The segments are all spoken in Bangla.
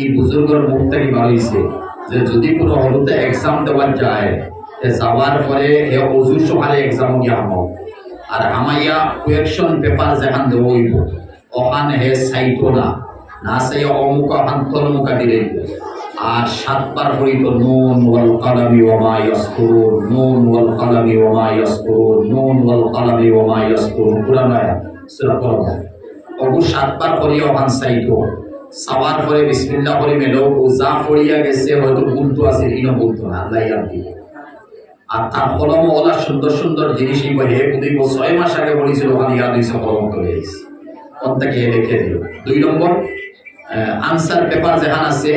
এই বুজুর্গর মুখ থেকে বাড়িয়েছে যে যদি কোনো হলুতে এক্সাম দেওয়ার যায় যাওয়ার পরে এ সকালে এক্সাম গিয়া হামাও আর হামাইয়া কুয়েকশন পেপার যেখান দেব হইব, ওখান হে সাইতো না। না সাই অমুক আন্তর মুখা দিলে। আর সাতবার হইত নুন ওয়াল কালামি ওমা ইয়াসকুরুন, নুন ওয়াল কালামি ওমা ইয়াসকুরুন, নুন ওয়াল কালামি ওমা ইয়াসকুরুন। পুরা নয়, সূরা কলম অবু সাতবার করিয়া ওখান সাইতো সাওয়ার পরে বিসমিল্লাহ করে মেলো, ও যা পড়িয়া গেছে, হয়তো বলতো আছে ইনো না আল্লাহ ইয়াদ দিব। আর তার কলম ওলা সুন্দর সুন্দর জিনিসই বলে বুঝিব ছয় মাস আগে বলেছিল ওখানে ইয়াদ হয়েছে কলম করে প্রত্যেকে লিখে দিল। দুই নম্বর আনসার পেপার যেখান আছে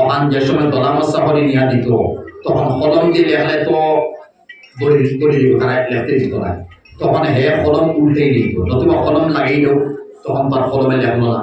ওখান যে সময় দলা মশা করে নিয়া দিত, তখন কলম দিয়ে লেখলে তো দড়ি দড়ি তারা লেখতে দিত না। তখন হে কলম উল্টেই দিত, নতুবা কলম লাগিয়ে লাগাইল তখন তার কলমে লেখলো না।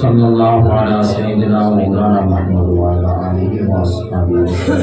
সাল্লাল্লাহু আলা সাইয়্যিদিনা ওয়া মাওলানা মুহাম্মদ ওয়া আলা আলিহি ওয়া আসহাবিহি